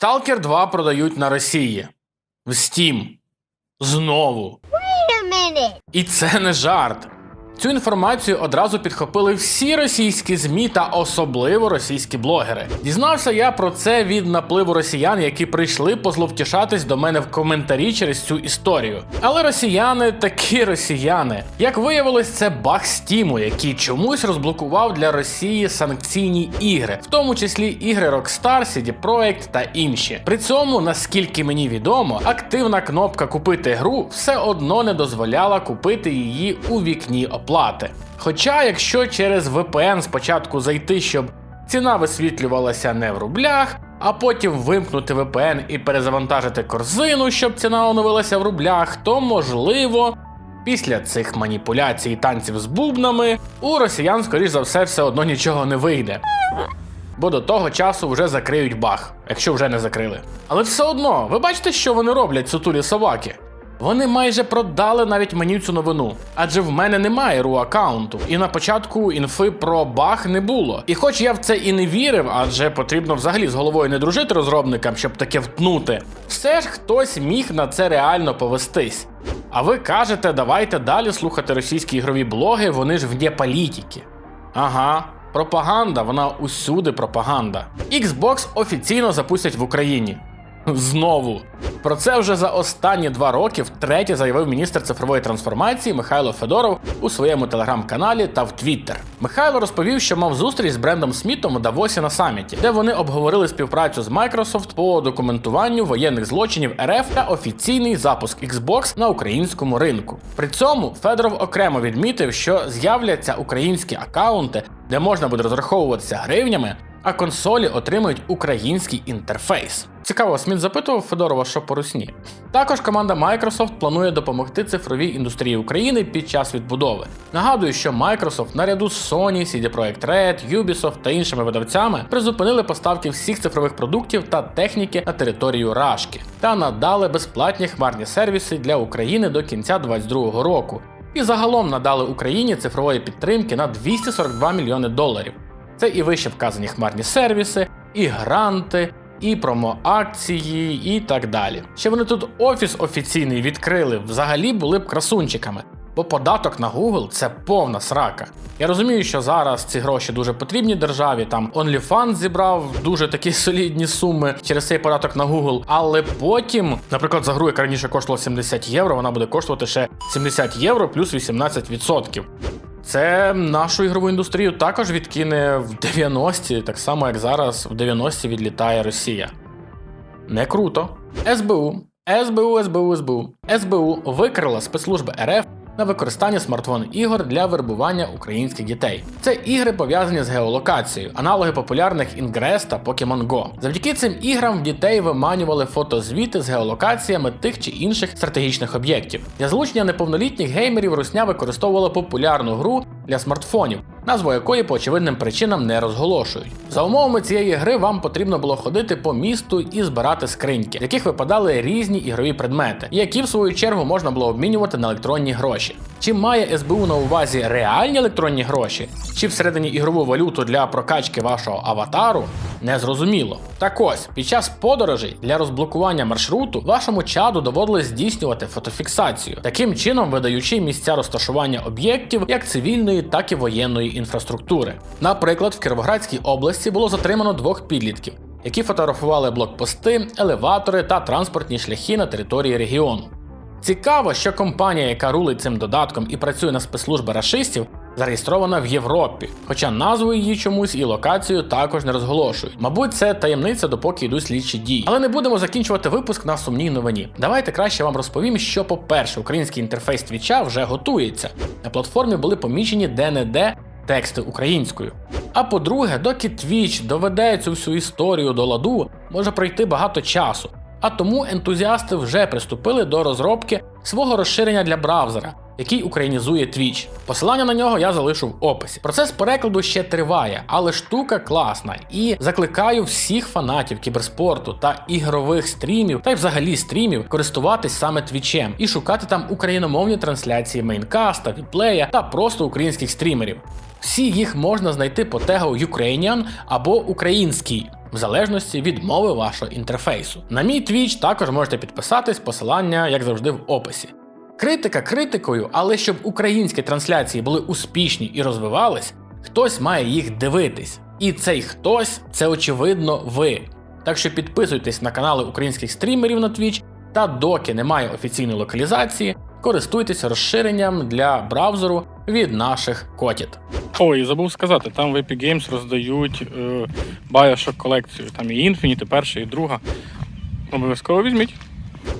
Stalker 2 продають на Росії. В Steam. Знову. Wait a minute. І це не жарт. Цю інформацію одразу підхопили всі російські ЗМІ та особливо російські блогери. Дізнався я про це від напливу росіян, які прийшли позловтішатись до мене в коментарі через цю історію. Але росіяни такі росіяни. Як виявилось, це баг Стіму, який чомусь розблокував для Росії санкційні ігри, в тому числі ігри Rockstar, CD Projekt та інші. При цьому, наскільки мені відомо, активна кнопка купити гру все одно не дозволяла купити її у вікні оплати. Хоча, якщо через VPN спочатку зайти, щоб ціна висвітлювалася не в рублях, а потім вимкнути VPN і перезавантажити корзину, щоб ціна оновилася в рублях, то можливо. Після цих маніпуляцій і танців з бубнами у росіян, скоріш за все, все одно нічого не вийде. Бо до того часу вже закриють баг, якщо вже не закрили. Але все одно, ви бачите, що вони роблять сутулі собаки? Вони майже продали навіть мені цю новину, адже в мене немає ру аккаунту, і на початку інфи про баг не було. І хоч я в це і не вірив, адже потрібно взагалі з головою не дружити розробникам, щоб таке втнути, все ж хтось міг на це реально повестись. А ви кажете, давайте далі слухати російські ігрові блоги, вони ж вне політики. Ага, пропаганда, вона усюди пропаганда. Xbox офіційно запустять в Україні. Знову. Про це вже за останні два роки втретє заявив міністр цифрової трансформації Михайло Федоров у своєму телеграм-каналі та в Твіттер. Михайло розповів, що мав зустріч з Брендом Смітом у Давосі на саміті, де вони обговорили співпрацю з Microsoft по документуванню воєнних злочинів РФ та офіційний запуск Xbox на українському ринку. При цьому Федоров окремо відмітив, що з'являться українські акаунти, де можна буде розраховуватися гривнями, а консолі отримають український інтерфейс. Цікаво, Сміт запитував Федорова, що по русні. Також команда Microsoft планує допомогти цифровій індустрії України під час відбудови. Нагадую, що Microsoft наряду з Sony, CD Projekt Red, Ubisoft та іншими видавцями призупинили поставки всіх цифрових продуктів та техніки на територію Рашки та надали безплатні хмарні сервіси для України до кінця 2022 року. І загалом надали Україні цифрової підтримки на 242 мільйони доларів. Це і вище вказані хмарні сервіси, і гранти, і промоакції, і так далі. Ще вони тут офіс офіційний відкрили, взагалі були б красунчиками. Бо податок на Google це повна срака. Я розумію, що зараз ці гроші дуже потрібні державі. Там OnlyFans зібрав дуже такі солідні суми через цей податок на Google. Але потім, наприклад, за гру, яка раніше коштувала 70 євро, вона буде коштувати ще 70 євро плюс 18%. Це нашу ігрову індустрію також відкине в 90-ті, так само як зараз в 90-ті відлітає Росія. Не круто. СБУ, СБУ, СБУ, СБУ. СБУ викрила спецслужби РФ на використання смартфон ігор для вербування українських дітей. Це ігри пов'язані з геолокацією, аналоги популярних Ingress та Pokemon Go. Завдяки цим іграм в дітей виманювали фотозвіти з геолокаціями тих чи інших стратегічних об'єктів. Для залучення неповнолітніх геймерів Русня використовувала популярну гру для смартфонів, назву якої по очевидним причинам не розголошують. За умовами цієї гри вам потрібно було ходити по місту і збирати скриньки, в яких випадали різні ігрові предмети, які в свою чергу можна було обмінювати на електронні гроші. Чи має СБУ на увазі реальні електронні гроші, чи всередині ігрову валюту для прокачки вашого аватару, не зрозуміло. Так ось, під час подорожей для розблокування маршруту вашому чаду доводилось здійснювати фотофіксацію, таким чином видаючи місця розташування об'єктів як цивільної, так і воєнної інфраструктури. Наприклад, в Кіровоградській області було затримано двох підлітків, які фотографували блокпости, елеватори та транспортні шляхи на території регіону. Цікаво, що компанія, яка рулить цим додатком і працює на спецслужби рашистів, зареєстрована в Європі, хоча назву її чомусь і локацію також не розголошують. Мабуть, це таємниця, допоки йдуть слідчі дії. Але не будемо закінчувати випуск на сумній новині. Давайте краще вам розповім, що, по-перше, український інтерфейс твіча вже готується. На платформі були помічені де-не-де тексти українською. А по-друге, доки Twitch доведе цю всю історію до ладу, може пройти багато часу. А тому ентузіасти вже приступили до розробки свого розширення для браузера, який українізує Twitch. Посилання на нього я залишу в описі. Процес перекладу ще триває, але штука класна. І закликаю всіх фанатів кіберспорту та ігрових стрімів, та й взагалі стрімів, користуватись саме твічем і шукати там україномовні трансляції мейнкаста, віплея та просто українських стрімерів. Всі їх можна знайти по тегу Ukrainian або український в залежності від мови вашого інтерфейсу. На мій Twitch також можете підписатись, посилання, як завжди, в описі. Критика критикою, але щоб українські трансляції були успішні і розвивались, хтось має їх дивитись. І цей хтось це очевидно ви. Так що підписуйтесь на канали українських стрімерів на Twitch, та доки немає офіційної локалізації, користуйтесь розширенням для браузеру від наших котіт. Ой, забув сказати, там в Epic Games роздають е, Bioshock колекцію. Там і Infinite, і перша, і друга. Обов'язково візьміть.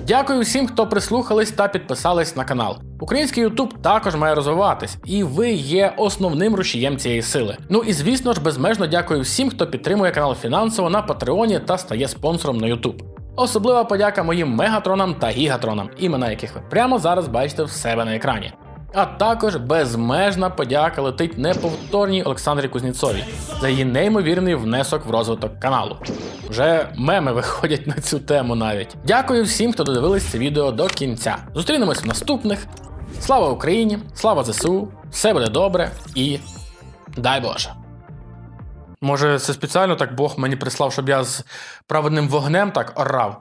Дякую всім, хто прислухались та підписались на канал. Український YouTube також має розвиватись, і ви є основним рушієм цієї сили. Ну і звісно ж, безмежно дякую всім, хто підтримує канал фінансово на Патреоні та стає спонсором на YouTube. Особлива подяка моїм мегатронам та гігатронам, імена яких ви прямо зараз бачите в себе на екрані. А також безмежна подяка летить неповторній Олександрі Кузніцовій за її неймовірний внесок в розвиток каналу. Вже меми виходять на цю тему навіть. Дякую всім, хто додивились це відео до кінця. Зустрінемось в наступних. Слава Україні! Слава ЗСУ! Все буде добре і дай Боже! Може, це спеціально так Бог мені прислав, щоб я з праведним вогнем так орав.